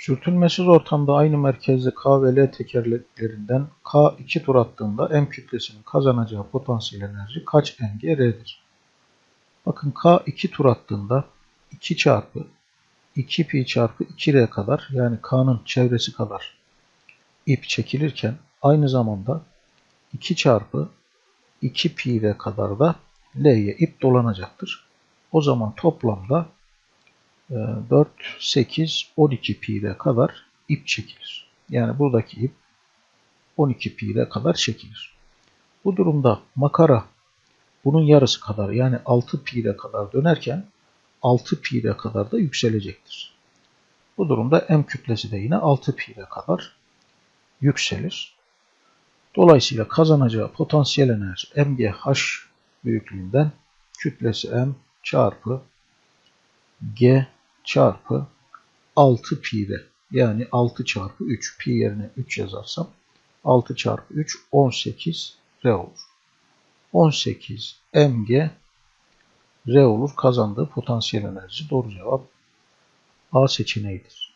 Sürtünmesiz ortamda aynı merkezde K ve L tekerleklerinden K 2 tur attığında M kütlesinin kazanacağı potansiyel enerji kaç mg'dir? Bakın K 2 tur attığında 2 çarpı 2 pi çarpı 2r kadar yani K'nın çevresi kadar ip çekilirken aynı zamanda 2 çarpı 2 pi r kadar da L'ye ip dolanacaktır. O zaman toplamda 4, 8, 12 pi r kadar ip çekilir. Yani buradaki ip 12 pi r kadar çekilir. Bu durumda makara bunun yarısı kadar yani 6 pi r kadar dönerken 6 pi r kadar da yükselecektir. Bu durumda M kütlesi de yine 6 pi r kadar yükselir. Dolayısıyla kazanacağı potansiyel enerji MGH büyüklüğünden kütlesi M çarpı G çarpı 6 pi r yani 6 çarpı 3 pi yerine 3 yazarsam 6 çarpı 3 18 r olur. 18 mg r olur kazandığı potansiyel enerji doğru cevap A seçeneğidir.